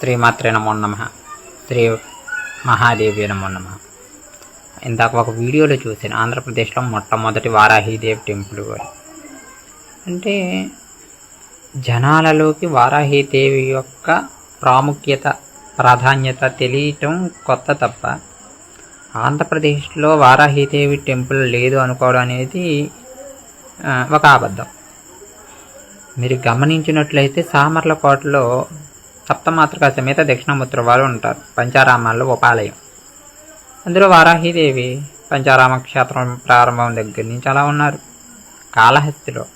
శ్రీమాత్రే నమో నమ. శ్రీ మహాదేవి నమో నమ. ఇందాక ఒక వీడియోలో చూశాను. ఆంధ్రప్రదేశ్లో మొట్టమొదటి వారాహీదేవి టెంపుల్ అంటే జనాలలోకి వారాహీదేవి యొక్క ప్రాముఖ్యత ప్రాధాన్యత తెలియటం కొత్త తప్ప ఆంధ్రప్రదేశ్లో వారాహీదేవి టెంపుల్ లేదు అనుకోవడం అనేది ఒక అబద్ధం. మీరు గమనించినట్లయితే సామర్లకోటలో సప్తమాతృక సమేత దక్షిణామూర్తుల వారు ఉంటారు. పంచారామాల్లో ఉపాలయం అందులో వారాహిదేవి పంచారామ క్షేత్రం ప్రారంభం దగ్గర నుంచి అలా ఉన్నారు. కాళహస్తిలో.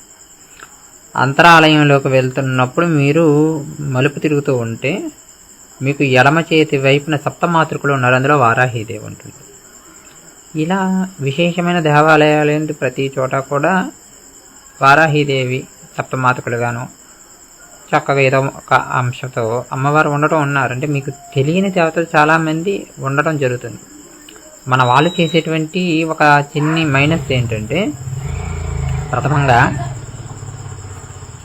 అంతరాలయంలోకి వెళ్తున్నప్పుడు మీరు మలుపు తిరుగుతూ ఉంటే మీకు ఎడమ చేతి వైపున సప్తమాతృకులు ఉన్నారు. అందులో వారాహిదేవి ఉంటుంది. ఇలా విశేషమైన దేవాలయాలు ప్రతి చోట కూడా వారాహిదేవి సప్తమాతృకులుగాను చక్కగా ఏదో ఒక అంశంతో అమ్మవారు ఉండటం ఉన్నారు. అంటే మీకు తెలియని దేవతలు చాలామంది ఉండటం జరుగుతుంది. మన వాళ్ళు చేసేటువంటి ఒక చిన్ని మైనస్ ఏంటంటే ప్రథమంగా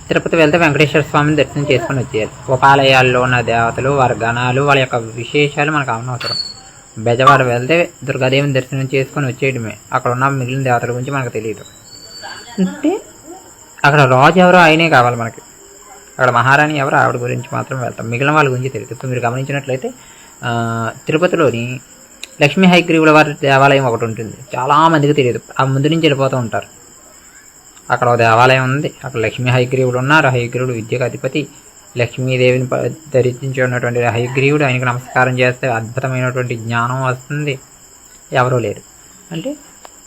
తిరుపతి వెళ్తే వెంకటేశ్వర స్వామిని దర్శనం చేసుకొని వచ్చేయాలి. ఉపాలయాల్లో ఉన్న దేవతలు వారి గణాలు వాళ్ళ యొక్క విశేషాలు మనకు అవనవసరం బెజవాడ వెళ్తే దుర్గాదేవిని దర్శనం చేసుకొని వచ్చేయడమే. అక్కడ ఉన్న మిగిలిన దేవతల గురించి మనకు తెలియదు. అంటే అక్కడ రాజు ఎవరో ఆయనే కావాలి మనకి. అక్కడ మహారాణి ఎవరో ఆవిడ గురించి మాత్రం వెళ్తాం. మిగిలిన వాళ్ళ గురించి తెలియదు. ఇప్పుడు మీరు గమనించినట్లయితే తిరుపతిలోని లక్ష్మీ హైగ్రీవుల వారి దేవాలయం ఒకటి ఉంటుంది. చాలా మందికి తెలియదు. ఆ ముందు నుంచి వెళ్ళిపోతూ ఉంటారు. అక్కడ ఒక దేవాలయం ఉంది. అక్కడ లక్ష్మీ హైగ్రీవుడు ఉన్నారు. హైగ్రీవుడు విద్యకు అధిపతి లక్ష్మీదేవిని ప- ఉన్నటువంటి హైగ్రీవుడు ఆయనకు నమస్కారం చేస్తే అద్భుతమైనటువంటి జ్ఞానం వస్తుంది. ఎవరూ లేరు. అంటే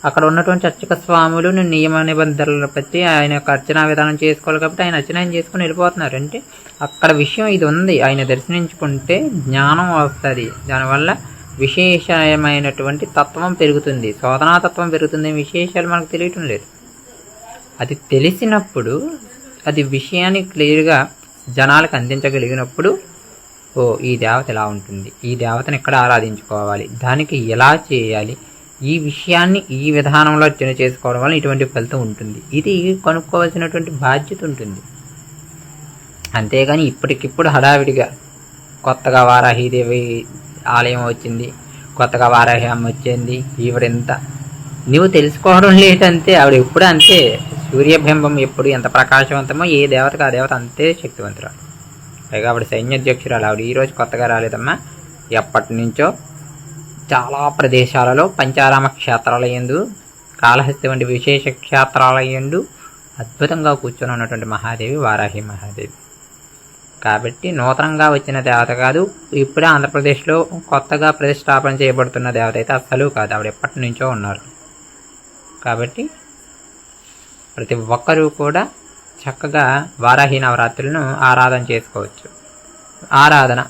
అక్కడ ఉన్నటువంటి అర్చక స్వాములు నియమ నిబంధనలు బట్టి ఆయన యొక్క అర్చనా విధానం చేసుకోవాలి కాబట్టి ఆయన అర్చన ఆయన చేసుకుని వెళ్ళిపోతున్నారు. అంటే అక్కడ విషయం ఇది ఉంది. ఆయన దర్శించుకుంటే జ్ఞానం వస్తుంది. దానివల్ల విశేషమైనటువంటి తత్వం పెరుగుతుంది. శోధనా తత్వం పెరుగుతుంది విశేషాలు మనకు తెలియటం లేదు. అది తెలిసినప్పుడు అది విషయాన్ని క్లియర్గా జనాలకు అందించగలిగినప్పుడు ఓ ఈ దేవత ఇలా ఉంటుంది. ఈ దేవతను ఎక్కడ ఆరాధించుకోవాలి? దానికి ఎలా చేయాలి? ఈ విషయాన్ని ఈ విధానంలో అర్చన చేసుకోవడం వల్ల ఇటువంటి ఫలితం ఉంటుంది. ఇది కనుక్కోవాల్సినటువంటి బాధ్యత ఉంటుంది. అంతేగాని ఇప్పటికిప్పుడు హడావిడిగా కొత్తగా వారాహిదేవి ఆలయం వచ్చింది కొత్తగా వారాహి అమ్మ వచ్చింది ఈవిడెంత? నువ్వు తెలుసుకోవడం లేదంతే ఆవిడ ఎప్పుడు అంతే? సూర్యబింబం ఎప్పుడు ఎంత ప్రకాశవంతమో ఏ దేవతకు ఆ దేవత అంతే శక్తివంతురాలు. పైగా ఆవిడ సైన్యాధ్యక్షురాలు ఆవిడ ఈరోజు కొత్తగా రాలేదమ్మా. ఎప్పటి నుంచో చాలా ప్రదేశాలలో పంచారామ క్షేత్రాలయందు కాళహస్తి వంటి విశేష క్షేత్రాలయందు అద్భుతంగా కూర్చొని ఉన్నటువంటి మహాదేవి వారాహి మహాదేవి. కాబట్టి నూతనంగా వచ్చిన దేవత కాదు ఇప్పుడే ఆంధ్రప్రదేశ్లో కొత్తగా ప్రతిష్టాపన చేయబడుతున్న దేవత అయితే అస్సలు కాదు ఆవిడ ఎప్పటి నుంచో ఉన్నారు. కాబట్టి ప్రతి ఒక్కరూ కూడా చక్కగా వారాహి నవరాత్రులను ఆరాధన చేసుకోవచ్చు. ఆరాధన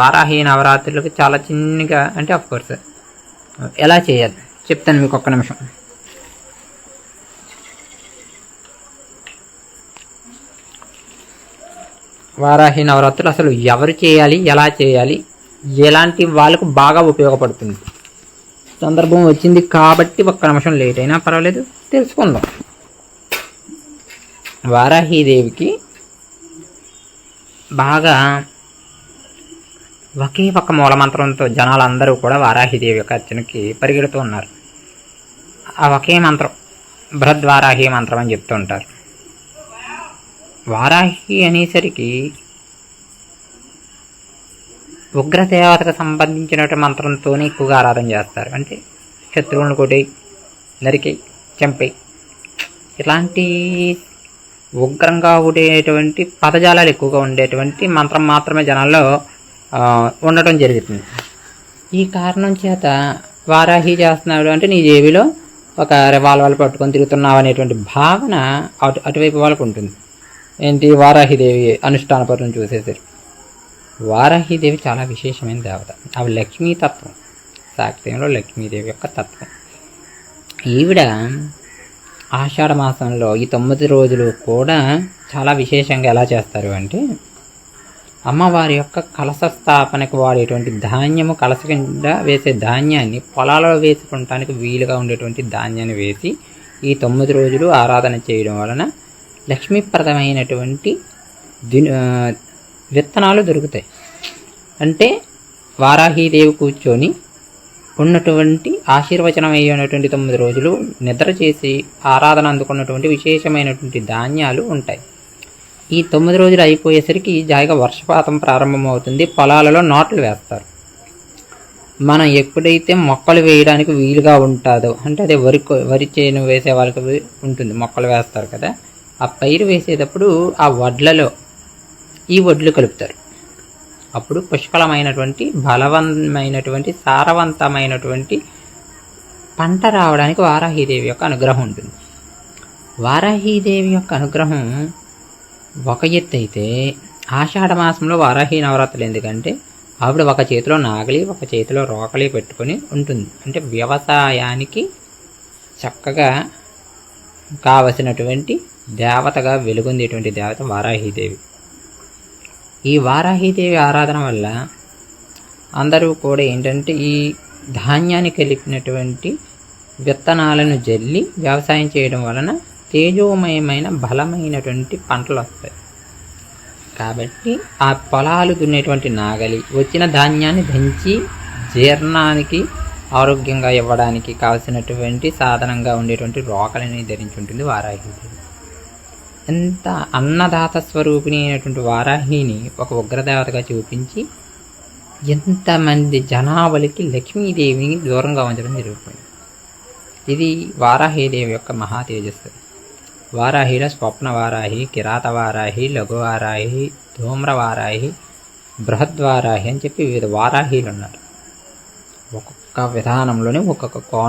వారాహి నవరాత్రులకు చాలా చిన్నగా అంటే ఆఫ్ కోర్స్ ఎలా చేయాలి? చెప్తాను మీకు ఒక్క నిమిషం. వారాహి నవరాత్రులు అసలు ఎవరు చేయాలి ఎలా చేయాలి ఎలాంటి వాళ్ళకు బాగా ఉపయోగపడుతుంది? సందర్భం వచ్చింది కాబట్టి ఒక్క నిమిషం లేట్ అయినా పర్వాలేదు తెలుసుకుందాం. వారాహీదేవికి బాగా ఒకే ఒక మూలమంత్రంతో జనాలందరూ కూడా వారాహిదేవి యొక్క అర్చనకి పరిగెడుతూ ఉన్నారు. ఆ ఒకే మంత్రం బృహద్వారాహి మంత్రం అని చెప్తూ ఉంటారు. వారాహి అనేసరికి ఉగ్రదేవతకు సంబంధించినటువంటి మంత్రంతోనే ఎక్కువగా ఆరాధన చేస్తారు. అంటే శత్రువులను కొట్టి నరికి చంపే. ఇలాంటి ఉగ్రంగా ఉండేటువంటి పదజాలాలు ఎక్కువగా ఉండేటువంటి మంత్రం మాత్రమే జనాల్లో ఉండటం జరుగుతుంది. ఈ కారణం చేత వారాహి చేస్తున్నాడు అంటే నీ జేబిలో ఒక రివాల్వర్ పట్టుకొని తిరుగుతున్నావు అనేటువంటి భావన అటు అటువైపు వాళ్ళకు ఉంటుంది. ఏంటి? వారాహిదేవి అనుష్ఠాన పరులను చూసేసరికి. వారాహిదేవి చాలా విశేషమైన దేవత. అవి లక్ష్మీ తత్వం. సాక్ష్యంలో లక్ష్మీదేవి యొక్క తత్వం. ఈవిడ ఆషాఢ మాసంలో ఈ తొమ్మిది రోజులు కూడా చాలా విశేషంగా ఎలా చేస్తారు అంటే అమ్మవారి యొక్క కలశ స్థాపనకు వాడేటువంటి ధాన్యము కలస కింద వేసే ధాన్యాన్ని పొలాలలో వేసుకుంటానికి వీలుగా ఉండేటువంటి ధాన్యాన్ని వేసి ఈ తొమ్మిది రోజులు ఆరాధన చేయడం వలన లక్ష్మీప్రదమైనటువంటి విత్తనాలు దొరుకుతాయి. అంటే వారాహీదేవి కూర్చొని ఉన్నటువంటి ఆశీర్వచనం అయ్యేటువంటి తొమ్మిది రోజులు నిద్ర చేసి ఆరాధన అందుకున్నటువంటి విశేషమైనటువంటి ధాన్యాలు ఉంటాయి. ఈ తొమ్మిది రోజులు అయిపోయేసరికి జాయిగా వర్షపాతం ప్రారంభమవుతుంది. పొలాలలో నాట్లు వేస్తారు. మనం ఎప్పుడైతే మొక్కలు వేయడానికి వీలుగా ఉంటుందో అంటే అదే వరి వరి చేను వేసే వాళ్ళకి ఉంటుంది మొక్కలు వేస్తారు కదా ఆ పైరు వేసేటప్పుడు ఆ వడ్లలో ఈ వడ్లు కలుపుతారు. అప్పుడు పుష్కలమైనటువంటి బలవంతమైనటువంటి సారవంతమైనటువంటి పంట రావడానికి వారాహీదేవి యొక్క అనుగ్రహం ఉంటుంది. వారాహీదేవి యొక్క అనుగ్రహం ఒక ఎత్తు అయితే ఆషాఢ మాసంలో వారాహి నవరాత్రులు ఎందుకంటే ఆవిడ ఒక చేతిలో నాగలి ఒక చేతిలో రోకలి పెట్టుకొని ఉంటుంది. అంటే వ్యవసాయానికి చక్కగా కావలసినటువంటి దేవతగా వెలుగొందేటువంటి దేవత వారాహీదేవి. ఈ వారాహీదేవి ఆరాధన వల్ల అందరూ కూడా ఏంటంటే ఈ ధాన్యాన్ని కలిపినటువంటి విత్తనాలను జల్లి వ్యవసాయం చేయడం వలన తేజోమయమైన బలమైనటువంటి పంటలు వస్తాయి. కాబట్టి ఆ పొలాలు దున్నేటువంటి నాగలి వచ్చిన ధాన్యాన్ని దంచి జీర్ణానికి ఆరోగ్యంగా ఇవ్వడానికి కావలసినటువంటి సాధనంగా ఉండేటువంటి రోకలిని ధరించి ఉంటుంది వారాహిదేవి ఎంత అన్నదాత స్వరూపిణి అయినటువంటి వారాహిని ఒక ఉగ్రదేవతగా చూపించి ఎంతమంది జనావళికి లక్ష్మీదేవిని దూరంగా ఉంచడం జరుగుతుంది. ఇది వారాహీదేవి యొక్క మహా తేజస్సు. వారాహిలో స్వప్న వారాహి కిరాత వారాహి లఘు వారాహి ధూమ్ర వారాహి బృహద్వారాహి అని చెప్పి వివిధ వారాహీలు ఉన్నారు ఒక్కొక్క విధానంలోనే ఒక్కొక్క కోణం